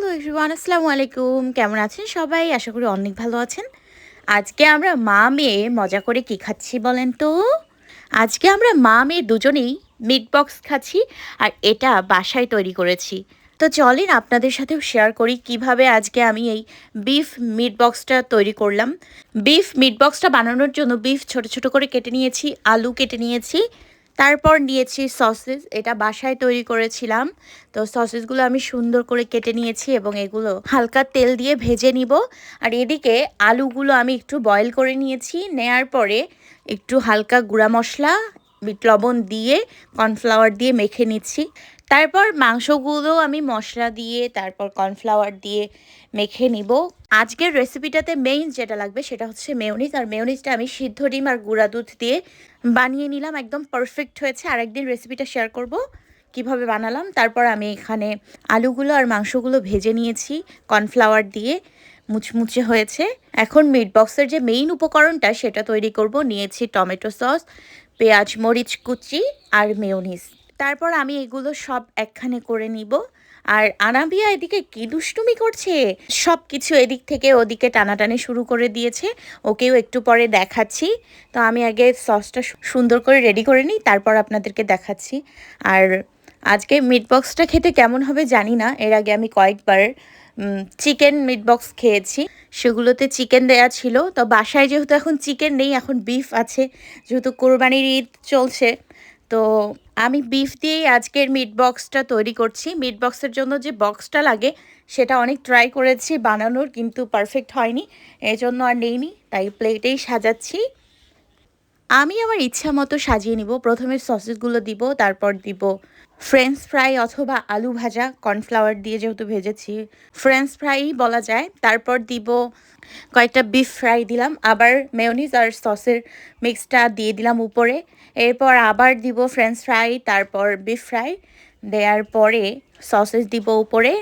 Hello everyone, আসসালামু আলাইকুম। কেমন আছেন সবাই? আশা করি অনেক ভালো আছেন। আজকে আমরা মা মেয়ে মজা করে কি খাচ্ছি বলেন তো? আজকে আমরা মা মেয়ে দুজনেই মিট বক্স খাচ্ছি আর এটা বাসায় তৈরি করেছি। তো চলেন আপনাদের সাথেও শেয়ার করি কীভাবে আজকে আমি এই বিফ মিট বক্সটা তৈরি করলাম। বিফ মিট বক্সটা বানানোর জন্য বিফ ছোট ছোট করে কেটে নিয়েছি, আলু কেটে নিয়েছি। তারপর নিয়েছি সসেস, এটা বাসায় তৈরি করেছিলাম। তো সসেসগুলো আমি সুন্দর করে কেটে নিয়েছি এবং এগুলো হালকা তেল দিয়ে ভেজে নিব। আর এদিকে আলুগুলো আমি একটু বয়েল করে নিয়েছি, নেয়ার পরে একটু হালকা গুঁড়া মশলা বিট লবণ দিয়ে কর্নফ্লাওয়ার দিয়ে মেখে নিচ্ছি। তারপর মাংসগুলো আমি মশলা দিয়ে, তারপর কর্নফ্লাওয়ার দিয়ে মেখে নিব। আজকের রেসিপিটাতে মেইন যেটা লাগবে সেটা হচ্ছে মেয়নিজ আর মেয়নিজটা আমি সিদ্ধ ডিম আর গুঁড়া দুধ দিয়ে বানিয়ে নিলাম। একদম পারফেক্ট হয়েছে। আরেকদিন রেসিপিটা শেয়ার করব কীভাবে বানালাম। তারপর আমি এখানে আলুগুলো আর মাংসগুলো ভেজে নিয়েছি কর্নফ্লাওয়ার দিয়ে। মুচমুচে হয়েছে। এখন মিট বক্সের যে মেইন উপকরণটা সেটা তৈরি করব। নিয়েছি টমেটো সস পেঁয়াজ, মরিচ কুচি আর মেয়নিজ তারপর আমি এগুলো সব একখানে করে নিব। আর আনাবিয়া এদিকে কি দুষ্টুমি করছে? সব কিছু এদিক থেকে ওদিকে টানাটানি শুরু করে দিয়েছে। ওকেও একটু পরে দেখাচ্ছি। তো আমি আগে সসটা সুন্দর করে রেডি করে নিই, তারপর আপনাদেরকে দেখাচ্ছি। আর আজকে মিট বক্সটা খেতে কেমন হবে জানি না। এর আগে আমি কয়েকবার চিকেন মিট বক্স খেয়েছি। সেগুলোতে চিকেন দেয়া ছিল। তো বাসায় যেহেতু এখন চিকেন নেই, এখন বিফ আছে। যেহেতু কোরবানির ঈদ চলছে, তো আমি বিফ দিয়েই আজকের মিট বক্সটা তৈরি করছি। মিট বক্সের জন্য যে বক্সটা লাগে, সেটা অনেক ট্রাই করেছি বানানোর, কিন্তু পারফেক্ট হয়নি। এই জন্য আর নেইনি, তাই প্লেটেই সাজাচ্ছি। আমি আমার ইচ্ছা মতো সাজিয়ে নিব। প্রথমে সসেসগুলো দিব, তারপর দিব ফ্রেঞ্চ ফ্রাই অথবা আলু ভাজা কর্নফ্লাওয়ার দিয়ে যেহেতু ভেজেছি। ফ্রেঞ্চ ফ্রাই বলা যায়। তারপর দিব কয়েকটা বিফ ফ্রাই দিলাম। আবার মেয়নিজ আর সসের মিক্সটা দিয়ে দিলাম উপরে। এরপর আবার দিব ফ্রেঞ্চ ফ্রাই তারপর বিফ ফ্রাই দেওয়ার পরে সসেস দিব উপরে।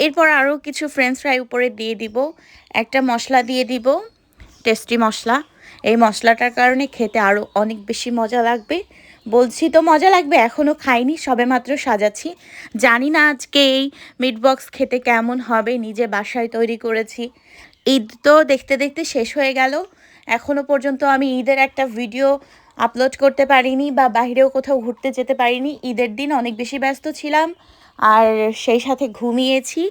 এরপর আরও কিছু ফ্রেঞ্চ ফ্রাই উপরে দিয়ে দিব। একটা মশলা দিয়ে দিব। টেস্টি মশলা। এই মশলাটার কারণে খেতে আরও অনেক বেশি মজা লাগবে। বলছি তো মজা লাগবে এখনও খাইনি সবে মাত্র সাজাচ্ছি। জানি না আজকে এই মিট বক্স খেতে কেমন হবে, নিজে বাসায় তৈরি করেছি। ঈদ তো দেখতে দেখতে শেষ হয়ে গেল। এখনও পর্যন্ত আমি ঈদের একটা ভিডিও আপলোড করতে পারিনি বা বাইরেও কোথাও ঘুরতে যেতে পারিনি। ঈদের দিন অনেক বেশি ব্যস্ত ছিলাম। আর সেই সাথে ঘুমিয়েছি।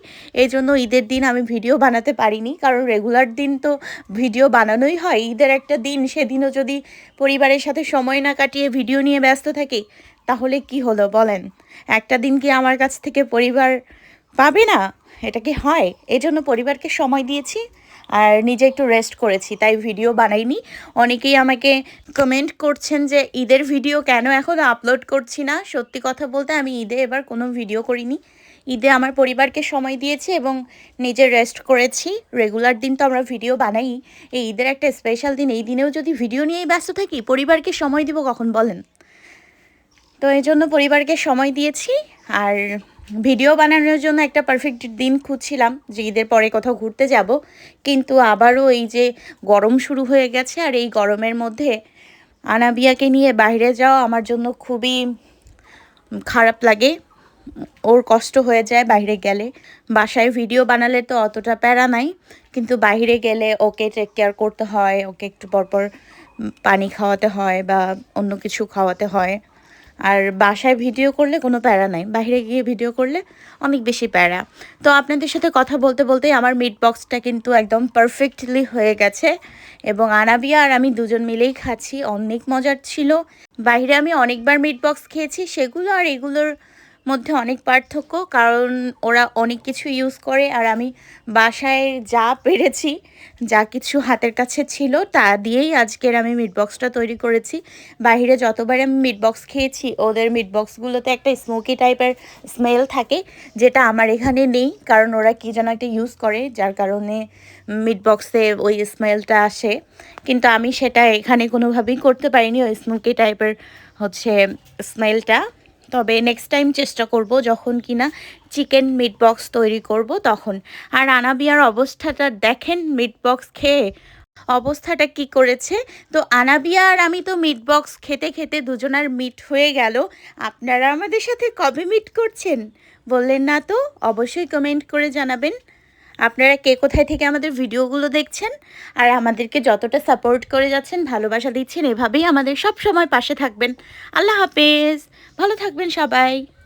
এই জন্য ঈদের দিন আমি ভিডিও বানাতে পারিনি, কারণ রেগুলার দিন তো ভিডিও বানানোই হয়। ঈদের একটা দিন, সেদিনও যদি পরিবারের সাথে সময় না কাটিয়ে ভিডিও নিয়ে ব্যস্ত থাকি, তাহলে কি হলো বলেন? একটা দিন কি আমার কাছ থেকে পরিবার পাবে না? এটা কি হয়? এজন্য পরিবারকে সময় দিয়েছি। আর নিজে একটু রেস্ট করেছি, তাই ভিডিও বানাইনি। অনেকেই আমাকে কমেন্ট করছেন যে, ঈদের ভিডিও কেন এখন আপলোড করছি না? সত্যি কথা বলতে আমি ঈদে এবার কোনো ভিডিও করিনি। ঈদে আমার পরিবারকে সময় দিয়েছি এবং নিজে রেস্ট করেছি। রেগুলার দিন তো আমরা ভিডিও বানাই। এই ঈদের একটা স্পেশাল দিন, এই দিনেও যদি ভিডিও নিয়েই ব্যস্ত থাকি, পরিবারকে সময় দিব কখন বলেন? তো এই জন্য পরিবারকে সময় দিয়েছি। আর ভিডিও বানানোর জন্য একটা পারফেক্ট দিন খুঁজছিলাম যে ঈদের পরে কোথাও ঘুরতে যাব। কিন্তু আবারও এই যে গরম শুরু হয়ে গেছে আর এই গরমের মধ্যে আনাবিয়াকে নিয়ে বাইরে যাওয়া আমার জন্য খুবই খারাপ লাগে। ওর কষ্ট হয়ে যায় বাইরে গেলে। বাসায় ভিডিও বানালে তো অতটা প্যারা নাই। কিন্তু বাইরে গেলে ওকে টেক কেয়ার করতে হয়, ওকে একটু পরপর পানি খাওয়াতে হয় বা অন্য কিছু খাওয়াতে হয়। আর বাসায় ভিডিও করলে কোনো প্যারা নাই। বাহিরে গিয়ে ভিডিও করলে অনেক বেশি প্যারা। তো আপনাদের সাথে কথা বলতে বলতে আমার মিট বক্সটা কিন্তু একদম পারফেক্টলি হয়ে গেছে এবং আনাবিয়া আর আমি দুজন মিলেই খাচ্ছি। অনেক মজার ছিল। বাইরে আমি অনেকবার মিট বক্স খেয়েছি, সেগুলো আর এগুলোর মধ্যে অনেক পার্থক্য, কারণ ওরা অনেক কিছু ইউজ করে আর আমি বাসায় যা পেরেছি, যা কিছু হাতের কাছে ছিল, তা দিয়েই আজকের আমি মিট বক্সটা তৈরি করেছি। বাহিরে যতবার আমি মিট বক্স খেয়েছি, ওদের মিট বক্সগুলোতে একটা স্মোকি টাইপের স্মেল থাকে, যেটা আমার এখানে নেই, কারণ ওরা কী যেন একটা ইউজ করে, যার কারণে মিট বক্সে ওই স্মেলটা আসে। কিন্তু আমি সেটা এখানে কোনোভাবেই করতে পারিনি, ওই স্মোকি টাইপের হচ্ছে স্মেলটা তবে নেক্সট টাইম চেষ্টা করব যখন কিনা চিকেন মিট বক্স তৈরি করব তখন। আর আনাবিয়ার অবস্থাটা দেখেন মিট বক্স খেয়ে অবস্থাটা কি করেছে? তো আনাবিয়া আর আমি তো মিট বক্স খেতে খেতে দুজনার মিট হয়ে গেল। আপনারা আমাদের সাথে কবে মিট করছেন? বললেন না তো? অবশ্যই কমেন্ট করে জানাবেন। আপনারা কে কোথায় থেকে আমাদের ভিডিওগুলো দেখছেন আর আমাদেরকে যতটা সাপোর্ট করে যাচ্ছেন, ভালোবাসা দিচ্ছেন, এভাবেই আমাদের সব সময় পাশে থাকবেন। আল্লাহ হাফেজ। ভালো থাকবেন সবাই।